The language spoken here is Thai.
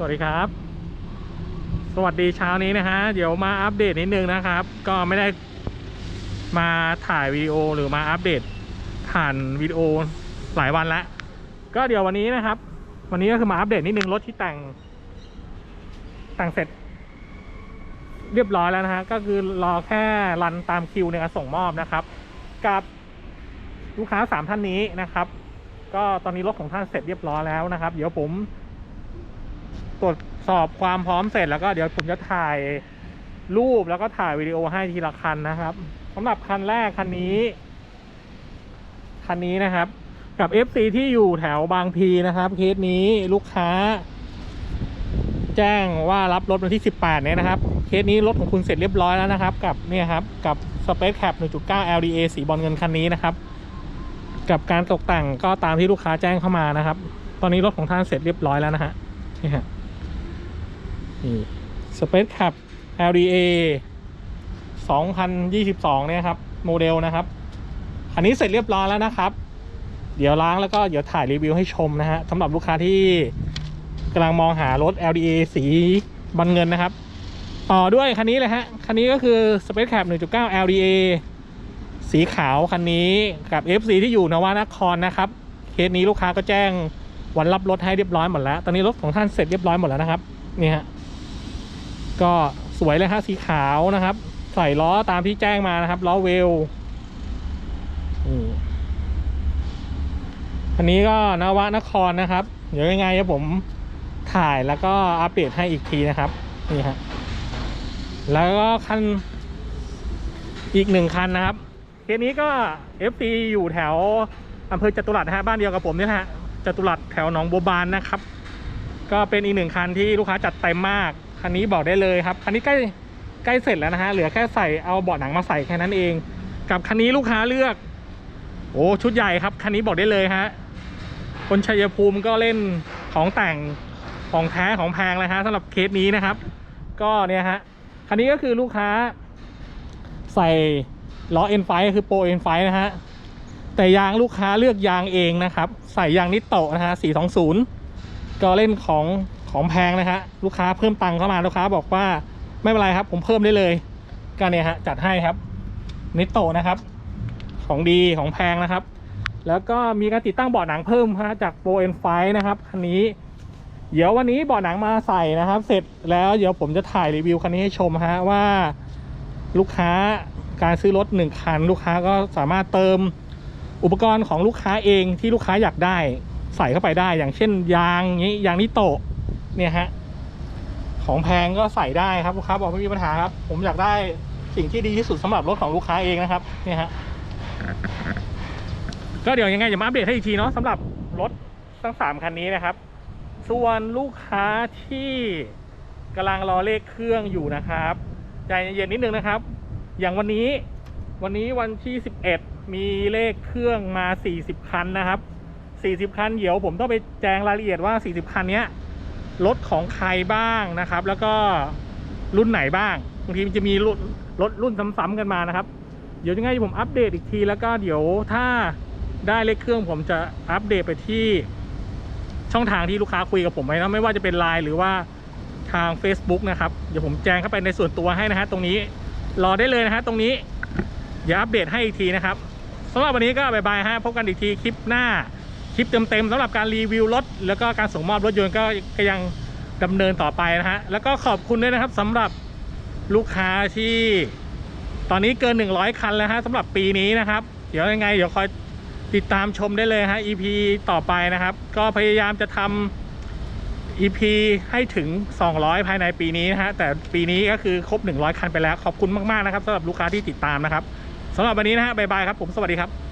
สวัสดีครับ สวัสดีเช้านี้นะฮะ เดี๋ยวมาอัปเดตนิดนึงนะครับ ก็ไม่ได้มาถ่ายวิดีโอหรือมาอัปเดตผ่านวิดีโอหลายวันแล้ว ก็เดี๋ยววันนี้นะครับ วันนี้ก็คือมาอัปเดตนิดนึงรถที่แต่ง แต่งเสร็จ เรียบร้อยแล้วนะฮะ ก็คือรอแค่รันตามคิวในการส่งมอบนะครับ กับลูกค้าสามท่านนี้นะครับ ก็ตอนนี้รถของท่านเสร็จเรียบร้อยแล้วนะครับ เดี๋ยวผม ตรวจสอบความพร้อมเสร็จแล้วก็เดี๋ยวผมจะถ่ายรูปแล้วก็ถ่ายวิดีโอให้ทีละคันนะครับสำหรับคันแรกคันนี้ คันนี้นะครับ กับ FC ที่อยู่แถวบางพีนะครับเคสนี้ลูกค้า แจ้งว่ารับรถวันที่ 18 เนี่ยนะครับเคสนี้รถของคุณเสร็จเรียบร้อยแล้วนะครับ กับเนี่ยครับกับ Space Cap 1.9 LDA สีบอลเงินคันนี้นะครับ กับการตกแต่งก็ตามที่ลูกค้าแจ้งเข้ามานะครับ ตอนนี้รถของท่านเสร็จเรียบร้อยแล้วนะฮะนี่ฮะ นี่ Space Cap LDA 2022 เนี่ยครับ โมเดลนะครับคันนี้เสร็จเรียบร้อยแล้วนะครับ เดี๋ยวล้างแล้วก็เดี๋ยวถ่ายรีวิวให้ชมนะฮะสำหรับลูกค้าที่กำลังมองหารถ LDA สีบอลเงินนะครับ ต่อด้วยคันนี้เลยฮะ คันนี้ก็คือ Space Cap 1.9 LDA สีขาวคันนี้กับ FC ที่อยู่นวานครนะครับ เคสนี้ลูกค้าก็แจ้งวันรับรถให้เรียบร้อยหมดแล้ว ตอนนี้รถของท่านเสร็จเรียบร้อยหมดแล้วนะครับ นี่ฮะ ก็สวยเลยฮะสีขาวนะครับ ใส่ล้อตามที่แจ้งมานะครับ ล้อเวลนี่อันนี้ก็นวนครนะครับ เดี๋ยวยังไงเดี๋ยวผมถ่ายแล้วก็อัปเดตให้อีกทีนะครับนี่ฮะแล้วก็คันอีกหนึ่งคันนะครับเคสนี้ก็ FP อยู่แถวอำเภอจตุรัสฮะบ้านเดียวกับผมนี่ฮะจตุรัสแถวหนองบัวบานนะครับ ก็เป็นอีกหนึ่งคันที่ลูกค้าจัดเต็มมาก คันนี้บอกได้เลยครับ คันนี้ใกล้ใกล้เสร็จแล้วนะฮะ เหลือแค่ใส่เอาเบาะหนังมาใส่แค่นั้นเอง กับคันนี้ลูกค้าเลือก โอ้ชุดใหญ่ครับ คันนี้บอกได้เลยฮะ คนชัยภูมิก็เล่นของแต่งของแท้ของแพงเลยฮะสำหรับเคสนี้นะครับ ก็เนี่ยฮะ คันนี้ก็คือลูกค้า ใส่ล้อ N5 คือโปร N5 นไฟนะฮะ แต่ยางลูกค้าเลือกยางเองนะครับ ใส่ยางนิโตะนะฮะ420 ก็เล่นของ ของแพงนะฮะลูกค้าเพิ่มตังค์เข้ามาลูกค้าบอกว่าไม่เป็นไรครับ ผมเพิ่มได้เลยก็เนี่ยฮะจัดให้ครับนิโตนะครับ ของดีของแพงนะครับ แล้วก็มีการติดตั้งเบาะหนังเพิ่มฮะจากโปร N5 นะครับคันนี้ เดี๋ยววันนี้เบาะหนังมาใส่นะครับ เสร็จแล้วเดี๋ยวผมจะถ่ายรีวิวคันนี้ให้ชมฮะว่าลูกค้าการซื้อรถหนึ่งคัน ลูกค้าก็สามารถเติมอุปกรณ์ของลูกค้าเองที่ลูกค้าอยากได้ใส่เข้าไปได้ อย่างเช่น ยางนี้ยางนิโตะ เนี่ยฮะของแพงก็ใส่ได้ครับลูกค้าบอกไม่มีปัญหาครับ ผมอยากได้สิ่งที่ดีที่สุดสำหรับรถของลูกค้าเองนะครับเนี่ยฮะก็เดี๋ยวยังไงเดี๋ยวมาอัปเดตให้อีกทีเนาะสำหรับรถทั้งสามคันนี้นะครับ ส่วนลูกค้าที่กำลังรอเลขเครื่องอยู่นะครับใจเย็นนิดนึงนะครับ อย่างวันนี้วันนี้วันที่ 11 มีเลขเครื่องมา 40 คันนะครับ 40 คันเดี๋ยวผมต้องไปแจ้งรายละเอียดว่า 40 คันเนี้ย รถของใครบ้างนะครับ แล้วก็รุ่นไหนบ้างบางทีมันจะมีรุ่นรถรุ่นซ้ำๆกันมานะครับ เดี๋ยวยังไงผมอัปเดตอีกทีแล้วก็เดี๋ยวถ้าได้เลขเครื่องผมจะอัปเดตไปที่ช่องทางที่ลูกค้าคุยกับผมไว้นะไม่ว่าจะเป็นไลน์หรือว่าทาง Facebook นะครับ เดี๋ยวผมแจ้งเข้าไปในส่วนตัวให้นะฮะตรงนี้รอได้เลยนะฮะตรงนี้ เดี๋ยวอัปเดตให้อีกทีนะครับสำหรับวันนี้ก็บายบายฮะพบกันอีกทีคลิปหน้า ลิปเต็มๆสำหรับการรีวิวรถ แล้วก็การส่งมอบรถยนต์ก็ก็ยังดำเนินต่อไปนะฮะ แล้วก็ขอบคุณด้วยนะครับสำหรับลูกค้าที่ ตอนนี้เกิน 100 คันแล้วฮะสำหรับปีนี้นะครับ เดี๋ยวยังไง เดี๋ยวคอยติดตามชมได้เลยฮะ EP ต่อไปนะครับ ก็พยายามจะทำ EP ให้ถึง 200 ภายในปีนี้นะฮะ แต่ปีนี้ก็คือครบ 100 คันไปแล้ว ขอบคุณมากๆนะครับสำหรับลูกค้าที่ติดตามนะครับสำหรับวันนี้นะฮะบ๊ายบายครับผมสวัสดีครับ